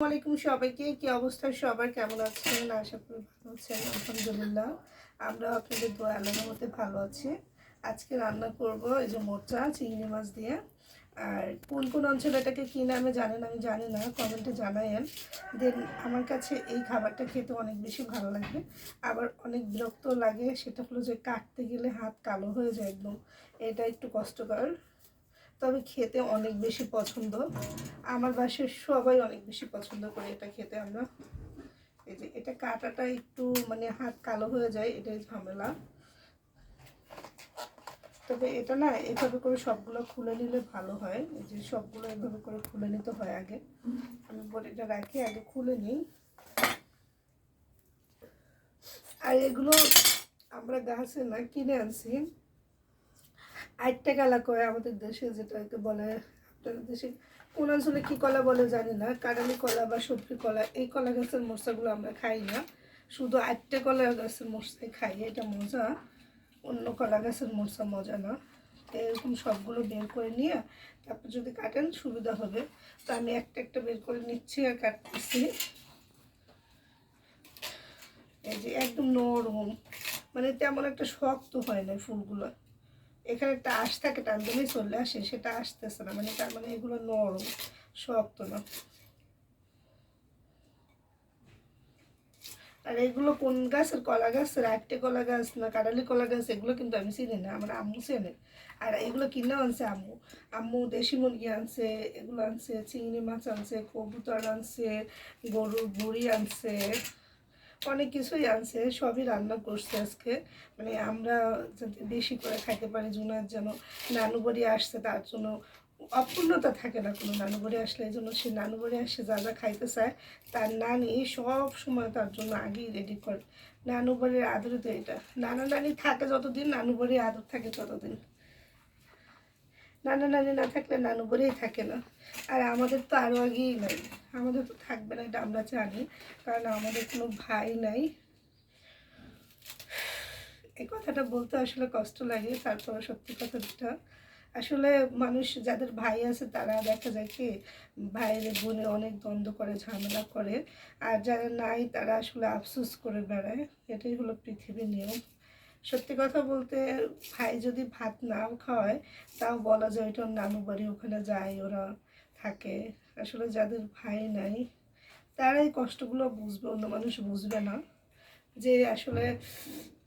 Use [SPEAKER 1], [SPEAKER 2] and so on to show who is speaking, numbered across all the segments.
[SPEAKER 1] আসসালামাইকুম সবাইকে। কি অবস্থা সবার? কেমন আছেন? আশা করি ভালো আছেন, আলহামদুলিল্লাহ। আমরা আপনাদের দোয়া, আল্লাহর মধ্যে ভালো আছি। আজকে রান্না করব এই যে মোচা, চিংড়ি মাছ দিয়ে। আর কোন কোন অঞ্চলে এটাকে কী নামে জানেন? আমি জানি না, কমেন্টে জানায়েন। দেন আমার কাছে এই খাবারটা খেতে অনেক বেশি ভালো লাগে। আবার অনেক বিরক্ত লাগে, সেটা হলো যে কাটতে গেলে হাত কালো হয়ে যায় একদম। এটা একটু কষ্টকর। তবে খেতে অনেক বেশি পছন্দ। আমার বাসায় সবাই অনেক বেশি পছন্দ করে এটা খেতে আমরা। এই যে এটা কাটাটা একটু মানে হাত কালো হয়ে যায়, এটাই ঝামেলা। তবে এটা না এভাবে করে সবগুলো খুলে নিলে ভালো হয়। এই যে সবগুলো এভাবে করে খুলে নিতে হয় আগে। আমি বডিটা রাখি, আগে খুলে নিই। আর এগুলো আমরা গাছে না কিনে আনছি। আটটা কলা করে আমাদের দেশে যেটাকে বলে আপনাদের দেশে কোন অঞ্চলে কী কলা বলে জানি না, কারালি কলা বা সবজি কলা, এই কলা গাছের মশলাগুলো আমরা খাই না। শুধু আটটা কলা গাছের মশলাই খাই, এটা মজা। অন্য কলা গাছের মশলা মজা না। এরকম সবগুলো বের করে নিয়ে তারপর যদি কাটেন, সুবিধা হবে। তো আমি একটা একটা বের করে নিচ্ছি আর কাটতেছি। এই যে একদম নরম। মানে তেমন একটা শক্ত হয় না ফুলগুলো। এখানে একটা আশ থাকে, টান দিলেই চলে আসে, সেটা আসতেছে না। মানে তার মানে এগুলো নরম, শক্ত না। আর এগুলো কোন গাছের কলা গাছের আটটে কলা গাছ না কাটালি কলা গাছ, এগুলো কিন্তু আমি চিনি না, আমার আম্মু চেনে। আর এগুলো কিনে আনছে আম্মু। আম্মু দেশি মুরগি আনছে, এগুলো আনছে, চিংড়ি মাছ আনছে, কবুতর আনছে, গরুর বুড়ি আনছে। অনেক কিছুই আনছে, সবই রান্না করছে আজকে। মানে আমরা যাতে বেশি করে খাইতে পারি জুনার যেন নানু বাড়ি আসছে তার জন্য অপূর্ণতা থাকে না কোনো নানু বাড়ি আসলে, এই জন্য সে নানু বাড়ি আসে যা যা খাইতে চায়, তার নানি সব সময় তার জন্য আগেই রেডি করে। নানু বাড়ির আদরই তো এটা। নানা নানি থাকে যতদিন নানু বাড়ির আদর থাকে ততদিন। নানা নানি না থাকলে নানু বলেই থাকে না। আর আমাদের তো আরও আগেই নাই। আমাদের তো থাকবে না, এটা আমরা জানি। কারণ আমাদের কোনো ভাই নাই। এই কথাটা বলতে আসলে কষ্ট লাগে, তারপরে সত্যি কথা যেটা আসলে মানুষ যাদের ভাই আছে, তারা দেখা যায় কি, ভাইয়ের বোনে অনেক দ্বন্দ্ব করে, ঝামেলা করে। আর যারা নাই, তারা আসলে আফসোস করে বেড়ায়। এটাই হলো পৃথিবীর নিয়ম। সত্যি কথা বলতে ভাই যদি ভাত নাও খাওয়ায়, তাও বলা যায় ওইটা নানু বাড়ি ওখানে যায়, ওরা থাকে। আসলে যাদের ভাই নাই তারা এই কষ্টগুলো বুঝবে, অন্য মানুষ বুঝবে না। যে আসলে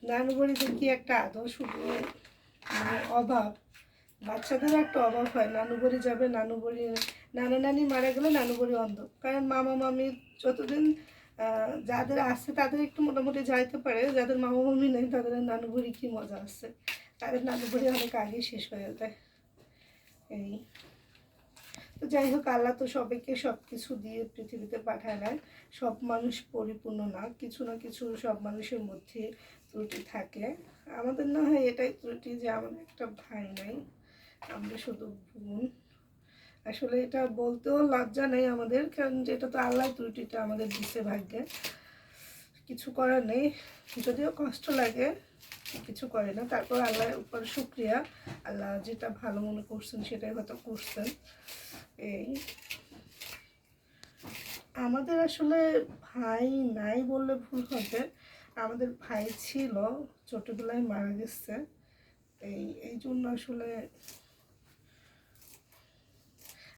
[SPEAKER 1] নানু বাড়িতে কি একটা আদর শুধু মানে অভাব? বাচ্চাদের একটা অভাব হয়। নানু বাড়ি যাবে, নানু বাড়ি নানা নানি মারা গেলে নানু বাড়ি অন্ধ। কারণ মামা মামি যতদিন যাদের আছে, তাদের একটু মোটামুটি যাইতে পারে। যাদের মামা মামি নেই, তাদের আর নানু বাড়ি কী মজা আছে। তাদের নানু বাড়ি অনেক আগে শেষ হয়ে যায়। এই। তো যাই হোক, আল্লাহ তো সবাইকে সব কিছু দিয়ে পৃথিবীতে পাঠায় না সব মানুষ পরিপূর্ণ না, কিছু না কিছু সব মানুষের মধ্যে ত্রুটি থাকে। আমাদের না হয় এটাই ত্রুটি যে আমাদের একটা ভাই নাই, আমরা শুধু বোন। আসলে এটা বলতেও লজ্জা নেই আমাদের, কারণ যেটা তো আল্লাহ ত্রুটিটা আমাদের দিচ্ছে ভাগ্যে। কিছু করার নেই। যদিও কষ্ট লাগে, কিছু করে না। তারপর আল্লাহর উপর শুক্রিয়া। আল্লাহ যেটা ভালো মনে করছেন, সেটাই হয়তো করছেন। এই আমাদের আসলে ভাই নাই বললে ভুল হবে। আমাদের ভাই ছিল, ছোটোবেলায় মারা গেছে। এই এই জন্য আসলে